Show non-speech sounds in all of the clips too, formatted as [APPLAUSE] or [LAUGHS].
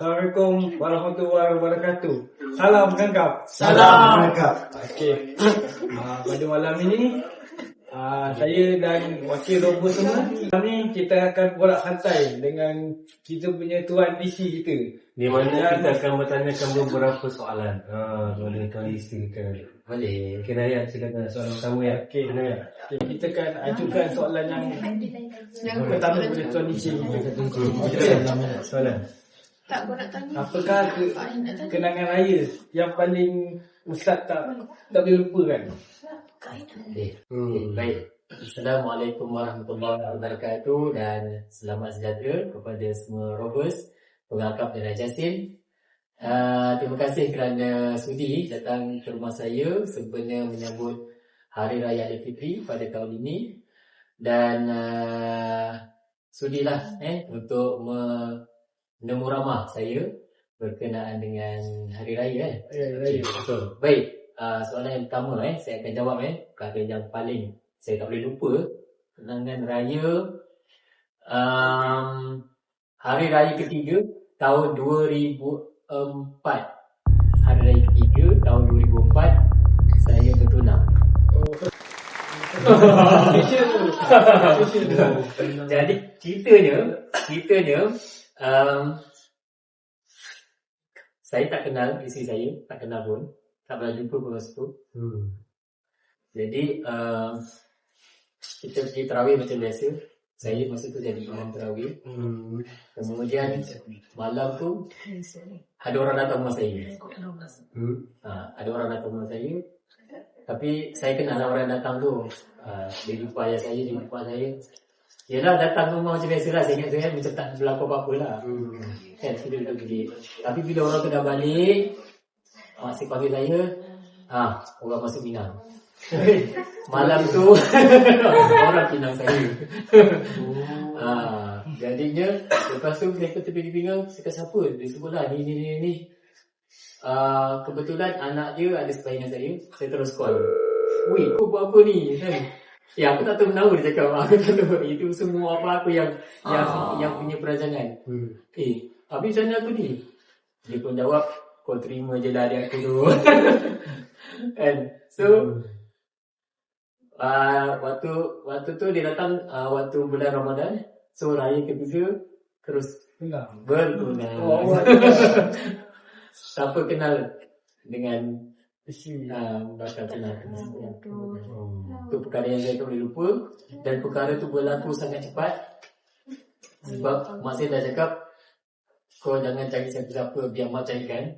Assalamualaikum warahmatullahi wabarakatuh. Salam gagap. Salam gagap. Okey. Uh, pada malam ini uh, saya dan wakil robo semua malam ni kita akan borak santai dengan kita punya tuan DC kita. Di mana kita akan bertanyakan beberapa soalan. Ha, boleh kau isikan. Boleh. Okey, Raya, silakan soalan pertama ya. Okey. Okay, kita akan ajukan soalan yang pertama kepada tuan DC kita. Soalan. Tak, aku nak tanya. Apakah ke, kenangan raya yang paling Ustaz tak tak boleh lupakan? Okey. Hmm. Baik. Assalamualaikum warahmatullahi wabarakatuh dan selamat sejahtera kepada semua rovers, pengangkap dan Justin. Uh, terima kasih kerana sudi datang ke rumah saya sempena menyambut Hari Raya Aidilfitri pada tahun ini dan uh, sudilah eh untuk menemu ramah saya berkenaan dengan Hari Raya eh. Ya, raya. Betul. Baik, uh, soalan yang pertama eh, saya akan jawab eh, perkara yang paling saya tak boleh lupa kenangan raya um, hari raya ketiga tahun 2004. Hari raya ketiga tahun 2004 saya bertunang. [LAUGHS] Tu. Jadi ceritanya, ceritanya um, saya tak kenal isteri saya, tak kenal pun, tak pernah jumpa pun masa tu. Hmm. Jadi uh, kita pergi terawih macam biasa. Saya masa tu jadi imam terawih. Hmm. Kemudian malam tu ada orang datang rumah saya. Hmm. Ha, ada orang datang rumah saya. Tapi saya kenal orang datang tu. Ha, dia jumpa ayah saya, dia jumpa saya. Yelah datang rumah macam biasa lah. Saya ingat saya macam tak berlaku apa-apa lah. Hmm. Kan kita duduk bilik. Tapi bila orang tu dah balik, saya panggil saya, ha, orang masuk Minang. [LAUGHS] Malam tu [LAUGHS] orang Pinang saya. ha, jadinya lepas tu saya ke tepi pinggang, saya kata siapa? Dia sebut lah ni ni ni ni. Uh, kebetulan anak dia ada sepahingan saya, saya terus call. Weh, kau buat apa ni? Kan? Ya, aku tak tahu nama dia cakap. [LAUGHS] Aku tak tahu. Itu semua apa aku yang yang yang punya perancangan. Hmm. Eh, habis macam mana aku ni? Dia pun jawab, kau terima je lah adik aku tu. [LAUGHS] kan? So, uh, waktu waktu tu dia datang uh, waktu bulan Ramadan. So, raya ketiga, terus Enggak. bertunang. Oh, awak. [LAUGHS] Siapa kenal dengan Isi. uh, bakal? Hmm. Itu perkara yang saya tak boleh lupa Dan perkara tu berlaku sangat cepat Sebab mak saya dah cakap Kau jangan cari siapa-siapa biar mak carikan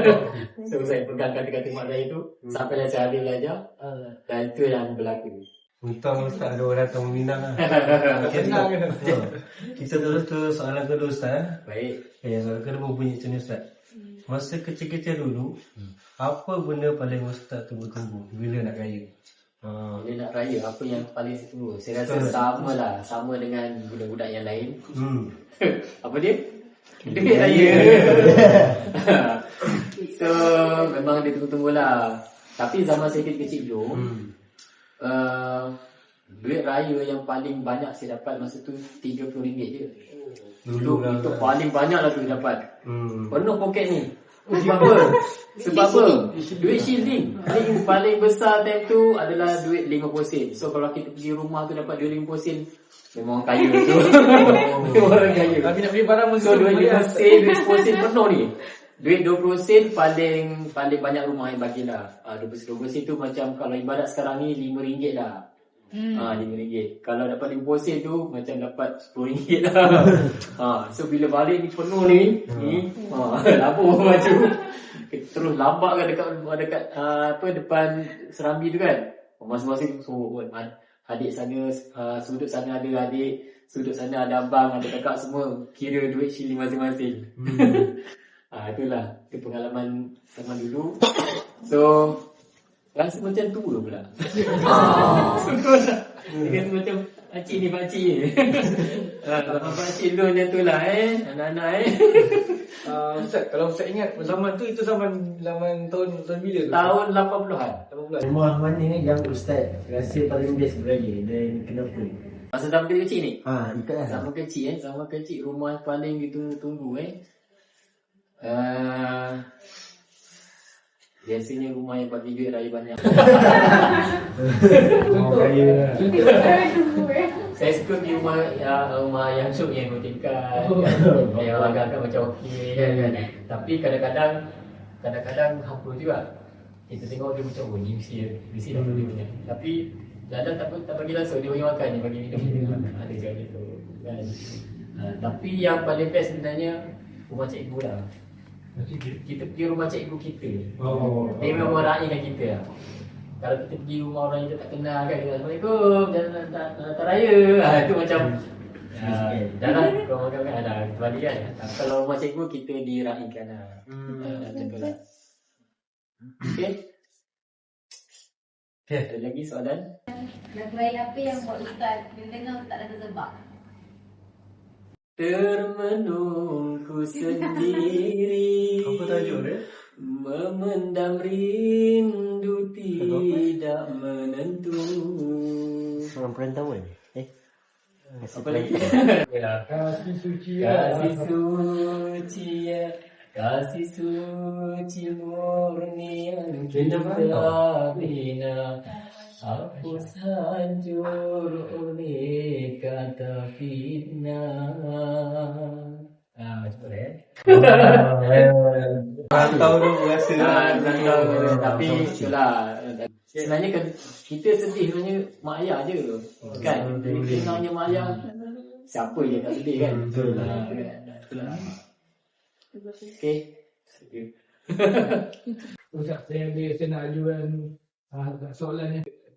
[LAUGHS] So saya pegang kata-kata mak saya tu Sampai dah saya habis belajar Dan itu yang berlaku Untung Ustaz ada orang datang Minang lah. [LAUGHS] Kenal? Ha. Kita terus ke soalan kedua Ustaz. Baik Eh, soalan kedua berbunyi macam ni Ustaz. Masa kecil-kecil dulu, apa benda paling Ustaz tunggu-tunggu bila nak raya? Ha. Bila nak raya apa yang paling saya tunggu Saya rasa sama lah Sama dengan budak-budak yang lain Hmm. [LAUGHS] Apa dia? Duit raya [LAUGHS] So memang dia tunggu-tunggu lah Tapi zaman saya kecil-kecil dulu Hmm. uh, duit raya yang paling banyak saya dapat masa tu RM30 je. Dulu lah. itu paling banyak lah tu dapat. Hmm. Penuh poket ni. Sebab apa? Sebab apa? Duit shilling. Paling paling besar time tu adalah duit 50 sen. So kalau kita pergi rumah tu dapat duit 50 sen, memang orang kaya tu. [LAUGHS] memang orang kaya. Tapi nak beli barang mesti So duit bayar. 50 sen, duit 10 sen penuh ni. [LAUGHS] Duit 20 sen paling paling banyak rumah yang bagilah. Ah 20 sen 20 sen tu macam kalau ibadat sekarang ni RM5 dah. Hmm. Ah RM5. Kalau dapat 50 sen tu macam dapat RM10 dah. [LAUGHS] ah so bila balik ni penuh ni, ni ah [LAUGHS] labur baju. Terus lambat kan dekat dekat ah, apa depan serambi tu kan. Masing-masing semua buat adik sana uh, sudut sana ada adik sudut sana ada abang ada kakak semua kira duit shilling masing-masing [LAUGHS] ah itulah itu pengalaman zaman dulu [COUGHS] so rasa macam tua pula [LAUGHS] Rasa macam pakcik ni pakcik ni [LAUGHS] ah, pakcik dulu macam tu lah eh anak-anak eh [LAUGHS] Ah, Ustaz, kalau Ustaz ingat zaman tu itu zaman zaman tahun tahun bila tu? tahun 80-an 80. Rumah mana yang Ustaz rasa paling best beraya dan kenapa? masa zaman kecil ni Ha, ikut lah. Zaman kecil eh, zaman kecil rumah paling ditunggu-tunggu eh. Uh, biasanya rumah yang bagi duit raya banyak. [LAUGHS] Oh, kaya. Saya suka pergi rumah ya, rumah yang cuk yang dua tingkat. yang agak-agak macam okey kan, kan. Tapi kadang-kadang kadang-kadang hampa juga. Kita tengok dia macam oh ni mesti mesti dapat dia punya. Tapi dalam tak tak bagi langsung dia bagi makan dia bagi minum ada juga gitu kan. Uh, tapi yang paling best sebenarnya rumah cikgu lah. Kita pergi rumah cikgu kita. Oh. Dia memang meraihkan kita lah. Kalau kita pergi rumah orang yang kita tak kenal kan, kita Assalamualaikum, jalan jalan raya. [LAUGHS] Ah, itu macam ah, Jalan kau makan kan ada kembali kan. Ah, Kalau rumah cikgu kita diraihkan lah. Ah, Macam tu lah. Okay. Okay. Ada lagi soalan? Lagu baik apa yang buat Ustaz Dia dengar tak ada sebab Termenung ku [LAUGHS] sendiri Apa tajuk dia? Memendam rindu tidak menentu Orang perantauan. Eh. Apa lagi? [LAUGHS] Kasih suci Kasih suci ya Kasih suci murni yang kita bina Hapus hancur oleh kata fitnah Ah, macam tu ya Perantau tu rasa Ah, tahu. Tapi itulah Sebenarnya kita sedih sebenarnya mak ayah je kan. Kita namanya mak ayah siapa je tak sedih kan. Betul. Ah, itulah. Okey. Ustaz, saya ada saya nak ajukan ah,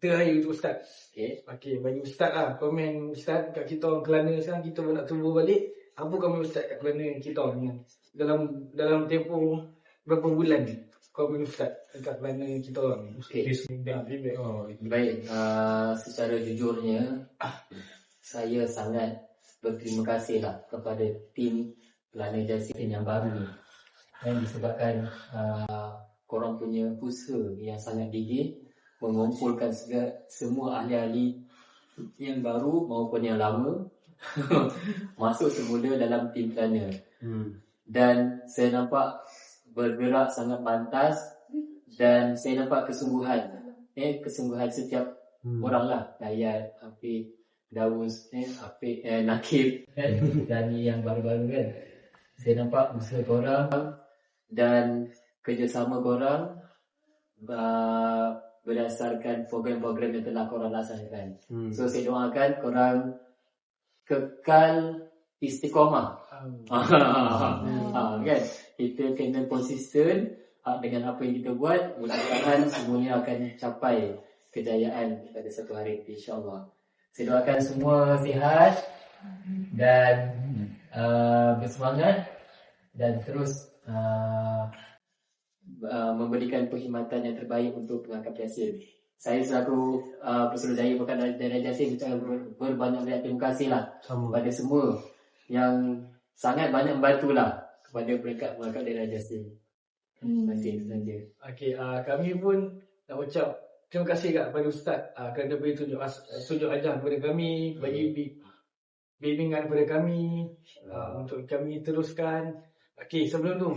yang terakhir untuk Ustaz. Okey. Okey, bagi Ustaz lah. Komen Ustaz kat kita orang Kelana sekarang kita nak tumbuh balik. Apa komen Ustaz kat Kelana kita orang ni? Dalam dalam tempoh berapa bulan ni? Komen Ustaz kat Kelana kita orang ni. Okey. Feedback, feedback. Oh, Baik, uh, secara jujurnya saya sangat berterima kasih lah kepada tim Pelana Jasin yang baru ni yang disebabkan uh, korang punya usaha yang sangat gigih mengumpulkan segala, semua ahli-ahli yang baru maupun yang lama [LAUGHS] masuk semula dalam tim Pelana Hmm. dan saya nampak bergerak sangat pantas dan saya nampak kesungguhan. Eh kesungguhan setiap Hmm. orang lah. Dayat, Afiq, Dawus, eh, Afiq, eh, Nakib. Kan dan yang baru-baru kan? Saya nampak usaha korang dan kerjasama korang uh, berdasarkan program-program yang telah korang laksanakan. Hmm. so saya doakan korang kekal istiqomah. Ha, [LAUGHS] kan? Kita kena konsisten ha, dengan apa yang kita buat. Mudah-mudahan semuanya akan capai kejayaan pada satu hari insyaallah. Saya doakan semua sihat dan uh, bersemangat dan terus uh, uh, memberikan perkhidmatan yang terbaik untuk pengangkat biasa saya selaku uh, Pesuruh Jaya Bukan Daerah Jasa ucapkan ber- berbanyak-banyak terima kasih lah Sama. kepada semua yang sangat banyak membantu lah kepada peringkat pengangkat daerah Jasa. Terima kasih itu saja. Okey, uh, kami pun nak ucap terima kasih kat kepada Ustaz uh, kerana beri tunjuk, as, tunjuk ajar kepada kami, bagi bi- bimbingan kepada kami uh, untuk kami teruskan. Okey, sebelum tu,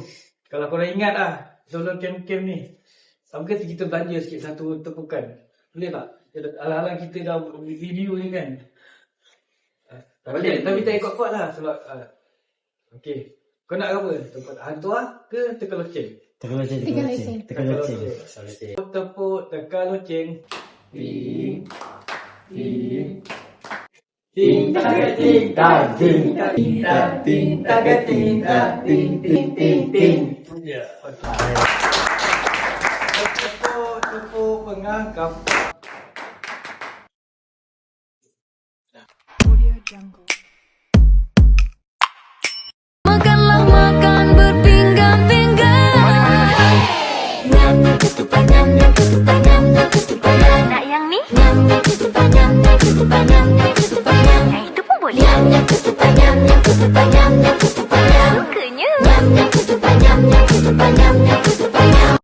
kalau korang ingat lah, sebelum kem-kem ni, kata kita belanja sikit satu tepukan? Boleh tak? Alang-alang kita dah review ni kan? Uh, Boleh. tapi, tapi tak ikut kuat lah sebab uh, Okey, kau nak apa? Tempat hantu lah ke teka loceng? Teka loceng, teka loceng. Teka loceng. Tepuk tepuk teka loceng. Ting, ting, ting, tak, ting, tak, ting, tak, ting, tak, ting, tak, ting, tak, ting,